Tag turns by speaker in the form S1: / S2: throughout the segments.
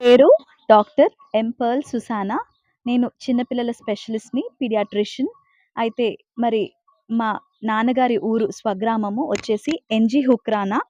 S1: పేరు డాక్టర్ ఎంపర్ల్ సుసానా. నేను చిన్నపిల్లల స్పెషలిస్ట్ని పీడియాట్రిషియన్. అయితే మరి మా నాన్నగారి ఊరు స్వగ్రామము వచ్చేసి ఎన్జి హుక్రానా.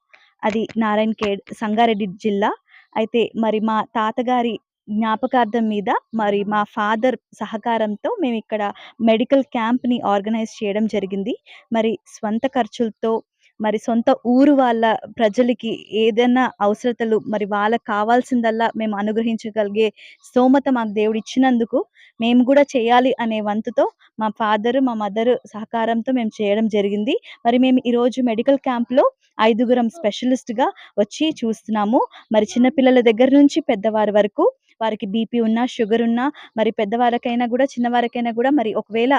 S1: అది నారాయణ ఖేడ్ సంగారెడ్డి జిల్లా. అయితే మరి మా తాతగారి జ్ఞాపకార్థం మీద మరి మా ఫాదర్ సహకారంతో మేము ఇక్కడ మెడికల్ క్యాంప్ని ఆర్గనైజ్ చేయడం జరిగింది. మరి స్వంత ఖర్చులతో మరి సొంత ఊరు వాళ్ళ ప్రజలకి ఏదైనా అవసరతలు మరి వాళ్ళకి కావాల్సిందల్లా మేము అనుగ్రహించగలిగే స్తోమత మాకు దేవుడు ఇచ్చినందుకు మేము కూడా చేయాలి అనే వంతుతో మా ఫాదర్ మా మదర్ సహకారంతో మేము చేయడం జరిగింది. మరి మేము ఈరోజు మెడికల్ క్యాంప్లో ఐదుగురం స్పెషలిస్ట్గా వచ్చి చూస్తున్నాము. మరి చిన్నపిల్లల దగ్గర నుంచి పెద్దవారి వరకు వారికి బీపీ ఉన్నా షుగర్ ఉన్నా మరి పెద్దవారికైనా కూడా చిన్నవారికైనా కూడా మరి ఒకవేళ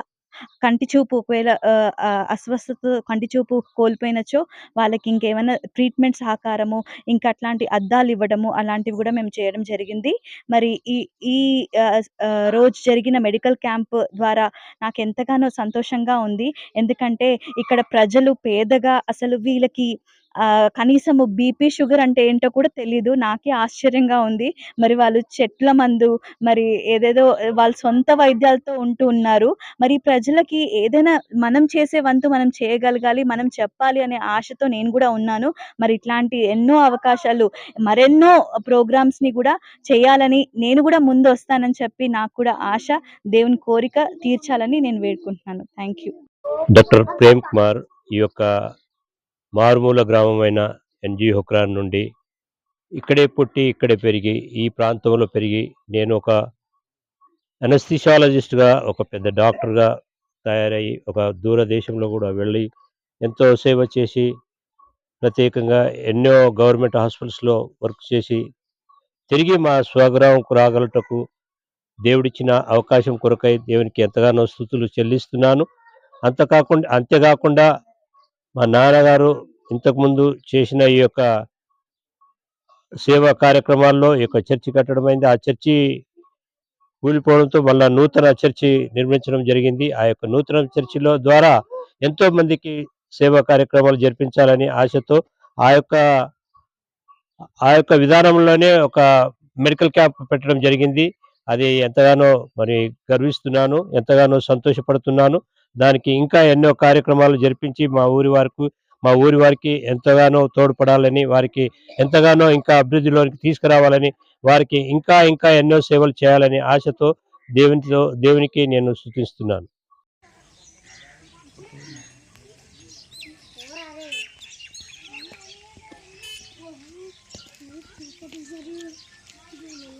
S1: కంటి చూపు ఒకవేళ ఆ, అస్వస్థత కంటి చూపు కోల్పోయినచో వాళ్ళకి ఇంకేమైనా ట్రీట్మెంట్ సహకారము ఇంకా అట్లాంటి అద్దాలు ఇవ్వడము అలాంటివి కూడా మేము చేయడం జరిగింది. మరి ఈ ఈ రోజు జరిగిన మెడికల్ క్యాంప్ ద్వారా నాకు ఎంతగానో సంతోషంగా ఉంది. ఎందుకంటే ఇక్కడ ప్రజలు పేదగా అసలు వీళ్ళకి కనీసము బీపీ షుగర్ అంటే ఏంటో కూడా తెలియదు నాకే ఆశ్చర్యంగా ఉంది. మరి వాళ్ళు చెట్ల మందు మరి ఏదేదో వాళ్ళ సొంత వైద్యాలతో ఉంటూ ఉన్నారు. మరి ప్రజలకి ఏదైనా మనం చేసే వంతు మనం చేయగలగాలి మనం చెప్పాలి అనే ఆశతో నేను కూడా ఉన్నాను. మరి ఇట్లాంటి ఎన్నో అవకాశాలు మరెన్నో ప్రోగ్రామ్స్ని కూడా చేయాలని నేను కూడా ముందు వస్తానని చెప్పి నాకు కూడా ఆశ దేవుని కోరిక తీర్చాలని నేను వేడుకుంటున్నాను. Thank you
S2: doctor Prem Kumar ఈ యొక్క మారుమూల గ్రామమైన ఎన్జీ హుక్రాన్ నుండి ఇక్కడే పుట్టి ఇక్కడే పెరిగి ఈ ప్రాంతంలో పెరిగి నేను ఒక అనస్థిషాలజిస్ట్గా ఒక పెద్ద డాక్టర్గా తయారయ్యి ఒక దూరదేశంలో కూడా వెళ్ళి ఎంతో సేవ చేసి ప్రత్యేకంగా ఎన్నో గవర్నమెంట్ హాస్పిటల్స్లో వర్క్ చేసి తిరిగి మా స్వగ్రామంకు రాగలటకు దేవుడిచ్చిన అవకాశం కొరకై దేవునికి ఎంతగానో స్థుతులు చెల్లిస్తున్నాను. అంతకాకుండా అంతేకాకుండా మా నాన్నగారు ఇంతకుముందు చేసిన ఈ యొక్క సేవా కార్యక్రమాల్లో ఈ యొక్క చర్చి కట్టడం అయింది. ఆ చర్చి కూలిపోవడంతో మళ్ళా నూతన చర్చి నిర్మించడం జరిగింది. ఆ యొక్క నూతన చర్చిలో ద్వారా ఎంతో మందికి సేవా కార్యక్రమాలు జరిపించాలని ఆశతో ఆ యొక్క ఆ యొక్క విధానంలోనే ఒక మెడికల్ క్యాంప్ పెట్టడం జరిగింది. అది ఎంతగానో మరి గర్విస్తున్నాను ఎంతగానో సంతోషపడుతున్నాను. దానికి ఇంకా ఎన్నో కార్యక్రమాలు జరిపించి మా ఊరి వారికి మా ఊరి వారికి ఎంతగానో తోడ్పడాలని వారికి ఎంతగానో ఇంకా అభివృద్ధిలోనికి తీసుకురావాలని వారికి ఇంకా ఇంకా ఎన్నో సేవలు చేయాలని ఆశతో దేవునితో దేవునికి నేను సూచిస్తున్నాను Thank you.